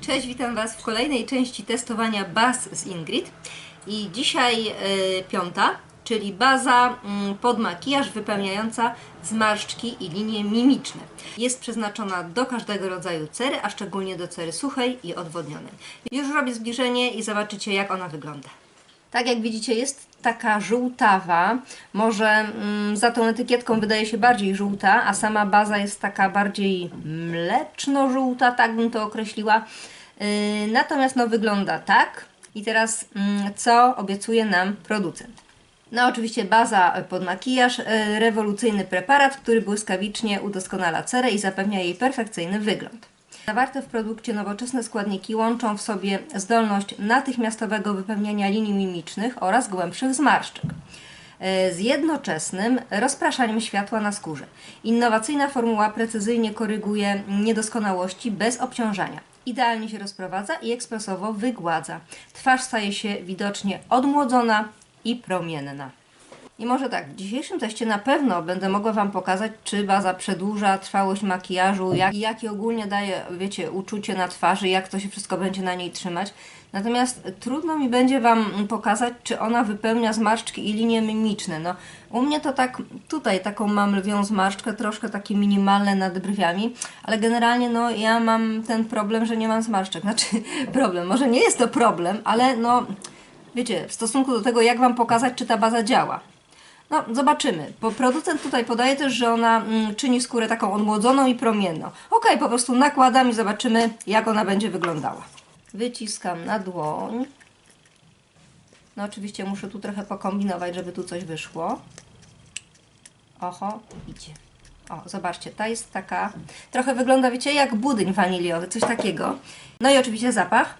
Cześć, witam Was w kolejnej części testowania baz z Ingrid. I dzisiaj y, piąta, czyli baza mm, pod makijaż wypełniająca zmarszczki i linie mimiczne. Jest przeznaczona do każdego rodzaju cery, a szczególnie do cery suchej i odwodnionej. Już robię zbliżenie i zobaczycie jak ona wygląda. Tak jak widzicie jest taka żółtawa, może mm, za tą etykietką wydaje się bardziej żółta, a sama baza jest taka bardziej mleczno-żółta, tak bym to określiła. Yy, natomiast no wygląda tak. I teraz mm, co obiecuje nam producent? No oczywiście baza pod makijaż, yy, rewolucyjny preparat, który błyskawicznie udoskonala cerę i zapewnia jej perfekcyjny wygląd. Zawarte w produkcie nowoczesne składniki łączą w sobie zdolność natychmiastowego wypełniania linii mimicznych oraz głębszych zmarszczek e, z jednoczesnym rozpraszaniem światła na skórze. Innowacyjna formuła precyzyjnie koryguje niedoskonałości bez obciążania. Idealnie się rozprowadza i ekspresowo wygładza. Twarz staje się widocznie odmłodzona i promienna. I może tak, w dzisiejszym teście na pewno będę mogła Wam pokazać, czy baza przedłuża trwałość makijażu, jak, jakie ogólnie daje, wiecie, uczucie na twarzy, jak to się wszystko będzie na niej trzymać. Natomiast trudno mi będzie Wam pokazać, czy ona wypełnia zmarszczki i linie mimiczne. No, u mnie to tak, tutaj taką mam lwią zmarszczkę, troszkę takie minimalne nad brwiami, ale generalnie no ja mam ten problem, że nie mam zmarszczek. Znaczy problem, może nie jest to problem, ale no wiecie, w stosunku do tego, jak Wam pokazać, czy ta baza działa. No, zobaczymy. Bo producent tutaj podaje też, że ona mm, czyni skórę taką odmłodzoną i promienną. Ok, po prostu nakładam i zobaczymy, jak ona będzie wyglądała. Wyciskam na dłoń. No, oczywiście muszę tu trochę pokombinować, żeby tu coś wyszło. Oho, idzie. O, zobaczcie, ta jest taka, trochę wygląda, wiecie, jak budyń waniliowy, coś takiego. No i oczywiście zapach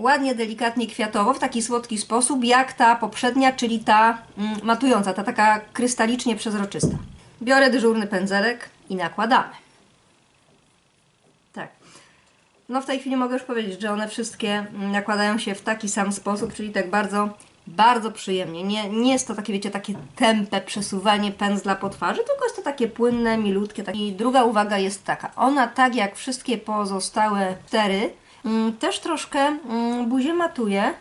ładnie, delikatnie kwiatowo, w taki słodki sposób, jak ta poprzednia, czyli ta mm, matująca, ta taka krystalicznie przezroczysta. Biorę dyżurny pędzelek i nakładamy. Tak. No w tej chwili mogę już powiedzieć, że one wszystkie mm, nakładają się w taki sam sposób, czyli tak bardzo, bardzo przyjemnie. Nie, nie jest to takie, wiecie, takie tępe przesuwanie pędzla po twarzy, tylko jest to takie płynne, milutkie. Takie. I druga uwaga jest taka. Ona, tak jak wszystkie pozostałe cztery, Też troszkę mm, buzię matuje.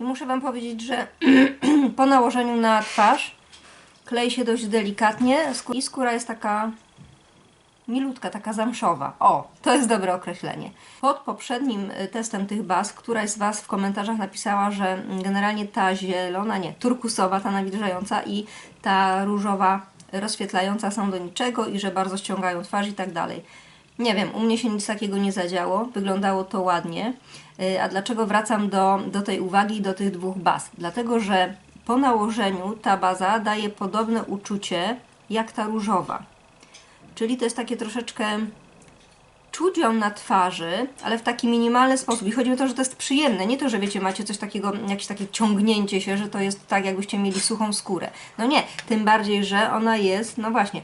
I muszę Wam powiedzieć, że po nałożeniu na twarz klei się dość delikatnie i skóra jest taka milutka, taka zamszowa. O, to jest dobre określenie. Pod poprzednim y, testem tych baz, któraś z Was w komentarzach napisała, że mm, generalnie ta zielona, nie, turkusowa, ta nawilżająca i ta różowa rozświetlająca są do niczego i że bardzo ściągają twarz i tak dalej. Nie wiem, u mnie się nic takiego nie zadziało, wyglądało to ładnie. Y, a dlaczego wracam do, do tej uwagi do tych dwóch baz? Dlatego, że po nałożeniu ta baza daje podobne uczucie jak ta różowa. Czyli to jest takie troszeczkę czuć ją na twarzy, ale w taki minimalny sposób. I chodzi o to, że to jest przyjemne. Nie to, że wiecie, macie coś takiego, jakieś takie ciągnięcie się, że to jest tak, jakbyście mieli suchą skórę. No nie, tym bardziej, że ona jest, no właśnie,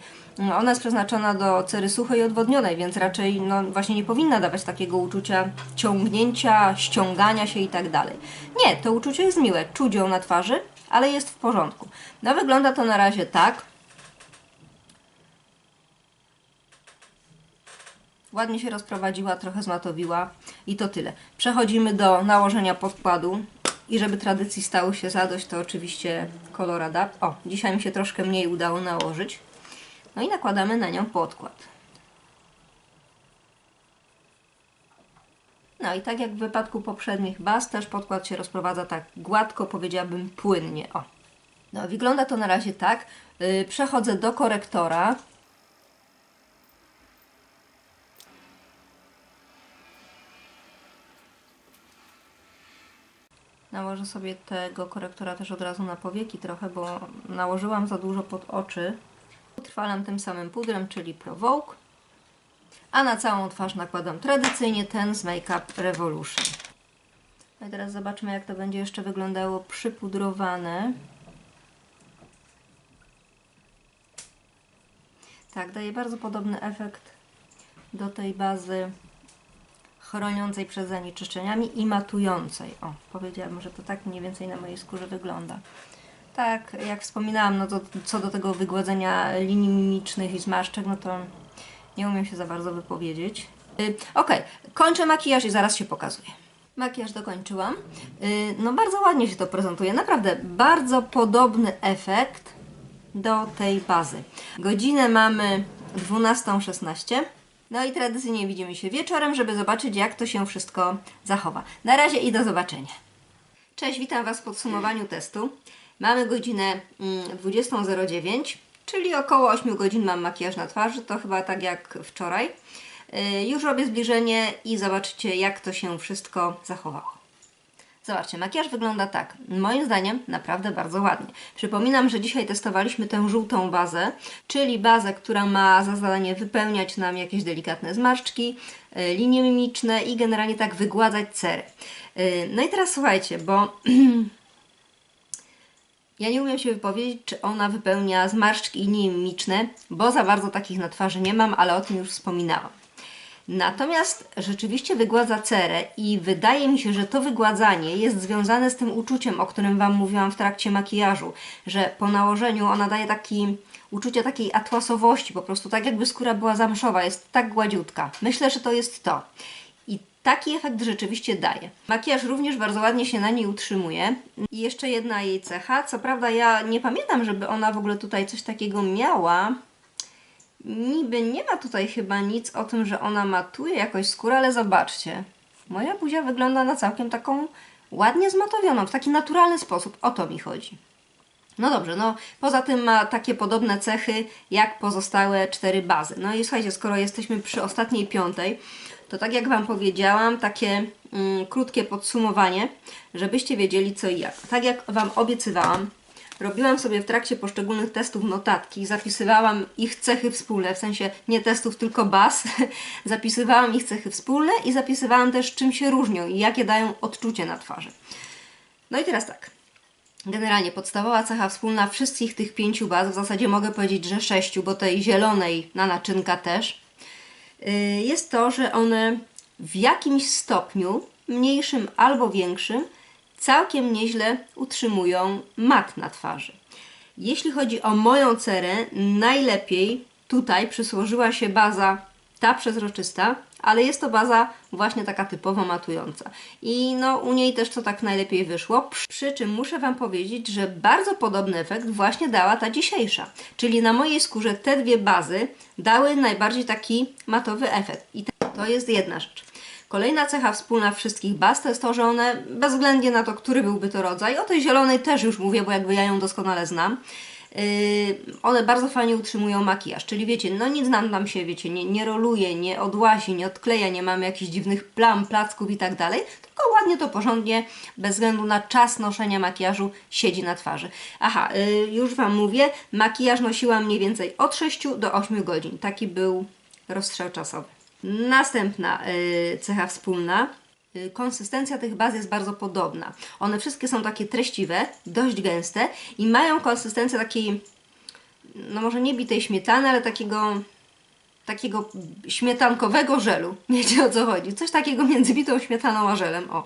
ona jest przeznaczona do cery suchej i odwodnionej, więc raczej no właśnie nie powinna dawać takiego uczucia ciągnięcia, ściągania się i tak dalej. Nie, to uczucie jest miłe, czuć ją na twarzy, ale jest w porządku. No wygląda to na razie tak. Ładnie się rozprowadziła, trochę zmatowiła i to tyle. Przechodzimy do nałożenia podkładu. I żeby tradycji stało się zadość, to oczywiście kolorada. O, dzisiaj mi się troszkę mniej udało nałożyć. No i nakładamy na nią podkład. No i tak jak w wypadku poprzednich baz, też podkład się rozprowadza tak gładko, powiedziałabym płynnie. O. No, wygląda to na razie tak. Yy, przechodzę do korektora. Nałożę sobie tego korektora też od razu na powieki trochę, bo nałożyłam za dużo pod oczy. Utrwalam tym samym pudrem, czyli Provoke. A na całą twarz nakładam tradycyjnie ten z Make Up Revolution. No i teraz zobaczmy, jak to będzie jeszcze wyglądało przypudrowane. Tak, daje bardzo podobny efekt do tej bazy chroniącej przed zanieczyszczeniami i matującej. O, powiedziałabym, że to tak mniej więcej na mojej skórze wygląda. Tak, jak wspominałam, no to co do tego wygładzenia linii mimicznych i zmarszczek, no to nie umiem się za bardzo wypowiedzieć. Y, Ok, kończę makijaż i zaraz się pokazuję. Makijaż dokończyłam. Y, No bardzo ładnie się to prezentuje. Naprawdę bardzo podobny efekt do tej bazy. Godzinę mamy 12.16. No i tradycyjnie widzimy się wieczorem, żeby zobaczyć jak to się wszystko zachowa. Na razie i do zobaczenia. Cześć, witam Was w podsumowaniu testu. Mamy godzinę mm, 20.09, czyli około 8 godzin mam makijaż na twarzy, to chyba tak jak wczoraj. Yy, Już robię zbliżenie i zobaczycie jak to się wszystko zachowało. Zobaczcie, makijaż wygląda tak. Moim zdaniem naprawdę bardzo ładnie. Przypominam, że dzisiaj testowaliśmy tę żółtą bazę, czyli bazę, która ma za zadanie wypełniać nam jakieś delikatne zmarszczki, y, linie mimiczne i generalnie tak wygładzać cery. Y, No i teraz słuchajcie, bo ja nie umiem się wypowiedzieć, czy ona wypełnia zmarszczki i linie mimiczne, bo za bardzo takich na twarzy nie mam, ale o tym już wspominałam. Natomiast rzeczywiście wygładza cerę i wydaje mi się, że to wygładzanie jest związane z tym uczuciem, o którym Wam mówiłam w trakcie makijażu, że po nałożeniu ona daje taki uczucie takiej atłasowości, po prostu tak jakby skóra była zamszowa, jest tak gładziutka. Myślę, że to jest to. I taki efekt rzeczywiście daje. Makijaż również bardzo ładnie się na niej utrzymuje. I jeszcze jedna jej cecha, co prawda ja nie pamiętam, żeby ona w ogóle tutaj coś takiego miała, Niby nie ma tutaj chyba nic o tym, że ona matuje jakoś skórę, ale zobaczcie. Moja buzia wygląda na całkiem taką ładnie zmatowioną, w taki naturalny sposób. O to mi chodzi. No dobrze, no poza tym ma takie podobne cechy jak pozostałe cztery bazy. No i słuchajcie, skoro jesteśmy przy ostatniej piątej, to tak jak Wam powiedziałam, takie mm, krótkie podsumowanie, żebyście wiedzieli co i jak. Tak jak Wam obiecywałam, Robiłam sobie w trakcie poszczególnych testów notatki, zapisywałam ich cechy wspólne, w sensie nie testów, tylko baz. zapisywałam ich cechy wspólne i zapisywałam też czym się różnią i jakie dają odczucie na twarzy. No i teraz tak. Generalnie podstawowa cecha wspólna wszystkich tych pięciu baz, w zasadzie mogę powiedzieć, że sześciu, bo tej zielonej na naczynka też, yy, jest to, że one w jakimś stopniu, mniejszym albo większym, całkiem nieźle utrzymują mat na twarzy. Jeśli chodzi o moją cerę, najlepiej tutaj przysłożyła się baza ta przezroczysta, ale jest to baza właśnie taka typowo matująca. I no u niej też to tak najlepiej wyszło. Przy czym muszę Wam powiedzieć, że bardzo podobny efekt właśnie dała ta dzisiejsza. Czyli na mojej skórze te dwie bazy dały najbardziej taki matowy efekt. I to jest jedna rzecz. Kolejna cecha wspólna wszystkich baz to jest to, że one bezwzględnie na to, który byłby to rodzaj, o tej zielonej też już mówię, bo jakby ja ją doskonale znam, yy, one bardzo fajnie utrzymują makijaż, czyli wiecie, no nic nam tam się, wiecie, nie, nie roluje, nie odłazi, nie odkleja, nie mamy jakichś dziwnych plam, placków i tak dalej, tylko ładnie to porządnie, bez względu na czas noszenia makijażu, siedzi na twarzy. Aha, yy, już Wam mówię, makijaż nosiłam mniej więcej od 6 do 8 godzin, taki był rozstrzał czasowy. Następna y, cecha wspólna. Y, Konsystencja tych baz jest bardzo podobna. One wszystkie są takie treściwe, dość gęste i mają konsystencję takiej, no może nie bitej śmietany, ale takiego, takiego śmietankowego żelu. Wiecie o co chodzi? Coś takiego między bitą śmietaną a żelem. O.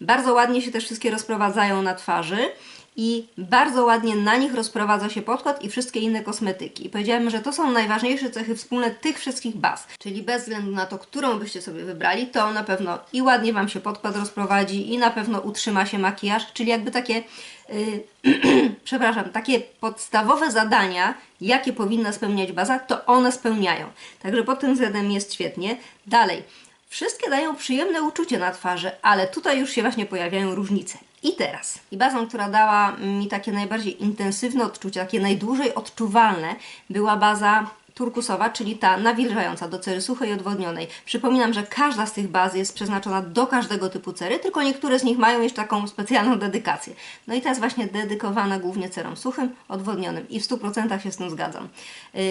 Bardzo ładnie się też wszystkie rozprowadzają na twarzy i bardzo ładnie na nich rozprowadza się podkład i wszystkie inne kosmetyki. I że to są najważniejsze cechy wspólne tych wszystkich baz. Czyli bez względu na to, którą byście sobie wybrali, to na pewno i ładnie Wam się podkład rozprowadzi i na pewno utrzyma się makijaż, czyli jakby takie yy, przepraszam, takie podstawowe zadania, jakie powinna spełniać baza, to one spełniają. Także pod tym względem jest świetnie. Dalej, wszystkie dają przyjemne uczucie na twarzy, ale tutaj już się właśnie pojawiają różnice. I teraz, i bazą, która dała mi takie najbardziej intensywne odczucia, takie najdłużej odczuwalne, była baza turkusowa, czyli ta nawilżająca do cery suchej i odwodnionej. Przypominam, że każda z tych baz jest przeznaczona do każdego typu cery, tylko niektóre z nich mają jeszcze taką specjalną dedykację. No i ta jest właśnie dedykowana głównie cerom suchym, odwodnionym i w 100% się z tym zgadzam. Yy,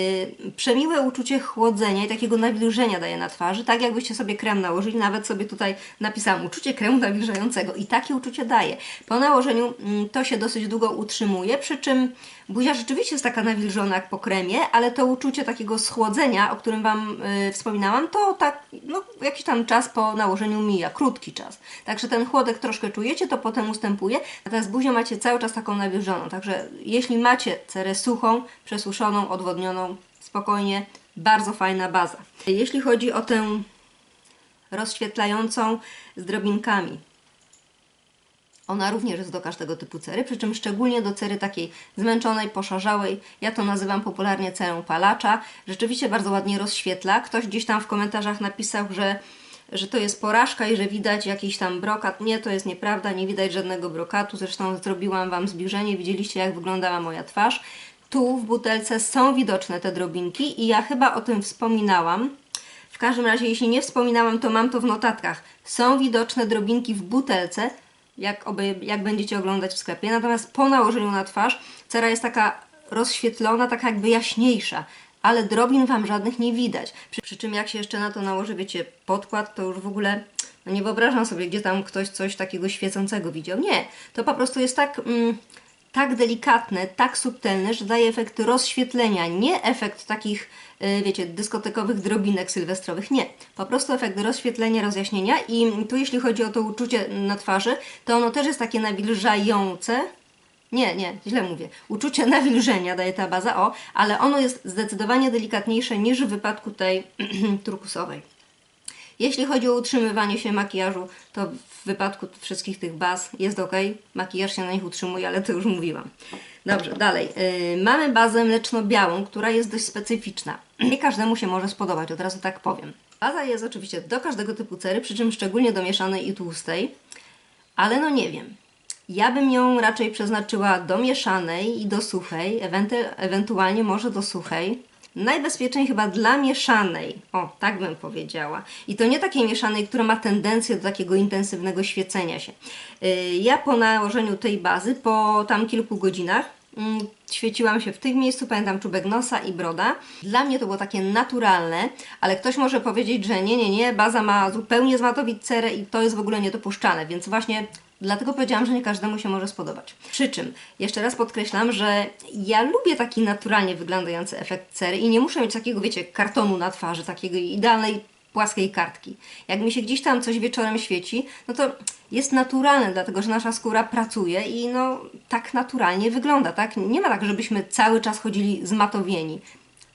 przemiłe uczucie chłodzenia i takiego nawilżenia daje na twarzy, tak jakbyście sobie krem nałożyli, nawet sobie tutaj napisałam uczucie kremu nawilżającego i takie uczucie daje. Po nałożeniu mm, to się dosyć długo utrzymuje, przy czym buzia rzeczywiście jest taka nawilżona jak po kremie, ale to uczucie takiego schłodzenia, o którym Wam y, wspominałam, to tak no, jakiś tam czas po nałożeniu mija, krótki czas. Także ten chłodek troszkę czujecie, to potem ustępuje, natomiast buzię macie cały czas taką nawilżoną. Także jeśli macie cerę suchą, przesuszoną, odwodnioną, spokojnie, bardzo fajna baza. Jeśli chodzi o tę rozświetlającą z drobinkami. Ona również jest do każdego typu cery, przy czym szczególnie do cery takiej zmęczonej, poszarzałej. Ja to nazywam popularnie cerą palacza. Rzeczywiście bardzo ładnie rozświetla. Ktoś gdzieś tam w komentarzach napisał, że, że to jest porażka i że widać jakiś tam brokat. Nie, to jest nieprawda, nie widać żadnego brokatu. Zresztą zrobiłam Wam zbliżenie, widzieliście jak wyglądała moja twarz. Tu w butelce są widoczne te drobinki i ja chyba o tym wspominałam. W każdym razie, jeśli nie wspominałam, to mam to w notatkach. Są widoczne drobinki w butelce, jak, obe, jak będziecie oglądać w sklepie. Natomiast po nałożeniu na twarz cera jest taka rozświetlona, taka jakby jaśniejsza, ale drobin Wam żadnych nie widać. Przy, przy czym jak się jeszcze na to nałoży, wiecie, podkład, to już w ogóle no nie wyobrażam sobie, gdzie tam ktoś coś takiego świecącego widział. Nie, to po prostu jest tak... Mm, tak delikatne, tak subtelne, że daje efekt rozświetlenia, nie efekt takich, y, wiecie, dyskotekowych drobinek sylwestrowych, nie. Po prostu efekt rozświetlenia, rozjaśnienia i tu jeśli chodzi o to uczucie na twarzy, to ono też jest takie nawilżające. Nie, nie, źle mówię. Uczucie nawilżenia daje ta baza, o, ale ono jest zdecydowanie delikatniejsze niż w wypadku tej turkusowej. Jeśli chodzi o utrzymywanie się makijażu, to w wypadku wszystkich tych baz jest ok. Makijaż się na nich utrzymuje, ale to już mówiłam. Dobrze, dalej. Yy, mamy bazę mleczno-białą, która jest dość specyficzna. Nie każdemu się może spodobać, od razu tak powiem. Baza jest oczywiście do każdego typu cery, przy czym szczególnie do mieszanej i tłustej, ale no nie wiem. Ja bym ją raczej przeznaczyła do mieszanej i do suchej, ewentu- ewentualnie może do suchej. Najbezpieczniej chyba dla mieszanej. O, tak bym powiedziała. I to nie takiej mieszanej, która ma tendencję do takiego intensywnego świecenia się. Yy, Ja po nałożeniu tej bazy, po tam kilku godzinach, mm, świeciłam się w tym miejscu, pamiętam czubek nosa i broda. Dla mnie to było takie naturalne, ale ktoś może powiedzieć, że nie, nie, nie, baza ma zupełnie zmatowić cerę i to jest w ogóle niedopuszczalne, więc właśnie Dlatego powiedziałam, że nie każdemu się może spodobać. Przy czym, jeszcze raz podkreślam, że ja lubię taki naturalnie wyglądający efekt cery i nie muszę mieć takiego, wiecie, kartonu na twarzy, takiego idealnej płaskiej kartki. Jak mi się gdzieś tam coś wieczorem świeci, no to jest naturalne, dlatego że nasza skóra pracuje i no tak naturalnie wygląda, tak? Nie ma tak, żebyśmy cały czas chodzili zmatowieni.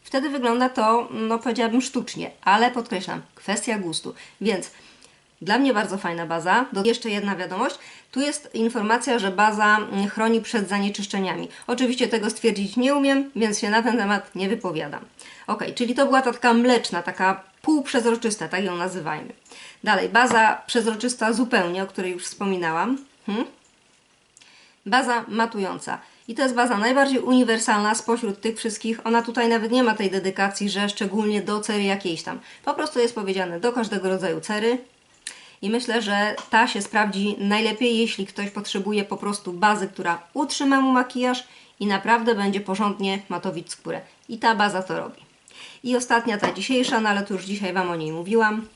Wtedy wygląda to, no powiedziałabym sztucznie, ale podkreślam, kwestia gustu. Więc dla mnie bardzo fajna baza. Do jeszcze jedna wiadomość. Tu jest informacja, że baza mm, chroni przed zanieczyszczeniami. Oczywiście tego stwierdzić nie umiem, więc się na ten temat nie wypowiadam. Ok, czyli to była ta taka mleczna, taka półprzezroczysta, tak ją nazywajmy. Dalej, baza przezroczysta zupełnie, o której już wspominałam. Hmm? Baza matująca. I to jest baza najbardziej uniwersalna spośród tych wszystkich. Ona tutaj nawet nie ma tej dedykacji, że szczególnie do cery jakiejś tam. Po prostu jest powiedziane do każdego rodzaju cery. I myślę, że ta się sprawdzi najlepiej, jeśli ktoś potrzebuje po prostu bazy, która utrzyma mu makijaż i naprawdę będzie porządnie matowić skórę. I ta baza to robi. I ostatnia, ta dzisiejsza, no ale to już dzisiaj Wam o niej mówiłam.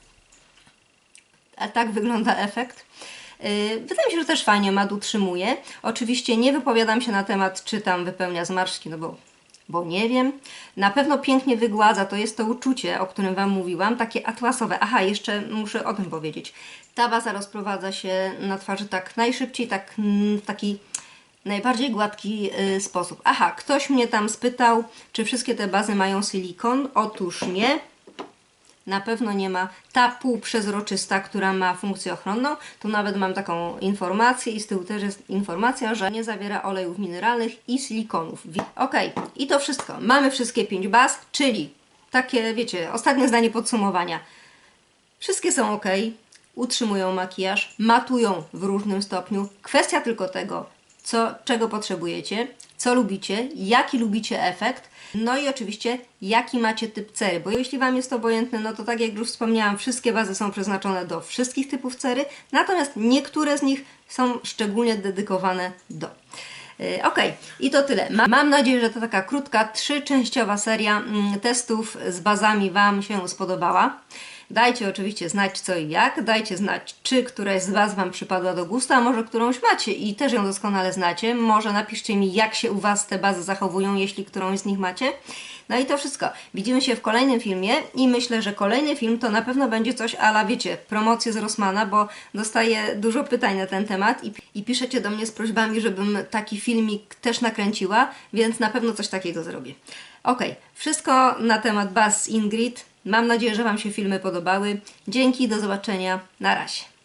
A tak wygląda efekt. Yy, Wydaje mi się, że też fajnie mat utrzymuje. Oczywiście nie wypowiadam się na temat, czy tam wypełnia zmarszczki, no bo, bo nie wiem. Na pewno pięknie wygładza, to jest to uczucie, o którym Wam mówiłam, takie atłasowe. Aha, jeszcze muszę o tym powiedzieć. Ta baza rozprowadza się na twarzy tak najszybciej, tak w taki najbardziej gładki y, sposób. Aha, ktoś mnie tam spytał, czy wszystkie te bazy mają silikon. Otóż nie. Na pewno nie ma ta półprzezroczysta, która ma funkcję ochronną. Tu nawet mam taką informację i z tyłu też jest informacja, że nie zawiera olejów mineralnych i silikonów. Ok, i to wszystko. Mamy wszystkie pięć baz, czyli takie, wiecie, ostatnie zdanie podsumowania. Wszystkie są ok, utrzymują makijaż, matują w różnym stopniu. Kwestia tylko tego, co, czego potrzebujecie, co lubicie, jaki lubicie efekt, no i oczywiście jaki macie typ cery, bo jeśli Wam jest to obojętne, no to tak jak już wspomniałam, wszystkie bazy są przeznaczone do wszystkich typów cery, natomiast niektóre z nich są szczególnie dedykowane do. Yy, Ok, i to tyle. Ma- Mam nadzieję, że to taka krótka, trzyczęściowa seria mm, testów z bazami Wam się spodobała. Dajcie oczywiście znać co i jak, dajcie znać, czy któraś z Was Wam przypadła do gustu, a może którąś macie i też ją doskonale znacie. Może napiszcie mi, jak się u Was te bazy zachowują, jeśli którąś z nich macie. No i to wszystko. Widzimy się w kolejnym filmie i myślę, że kolejny film to na pewno będzie coś ala, wiecie, promocje z Rossmana, bo dostaję dużo pytań na ten temat i, i piszecie do mnie z prośbami, żebym taki filmik też nakręciła, więc na pewno coś takiego zrobię. Ok, wszystko na temat baz Ingrid Mam nadzieję, że Wam się filmy podobały. Dzięki, do zobaczenia. Na razie.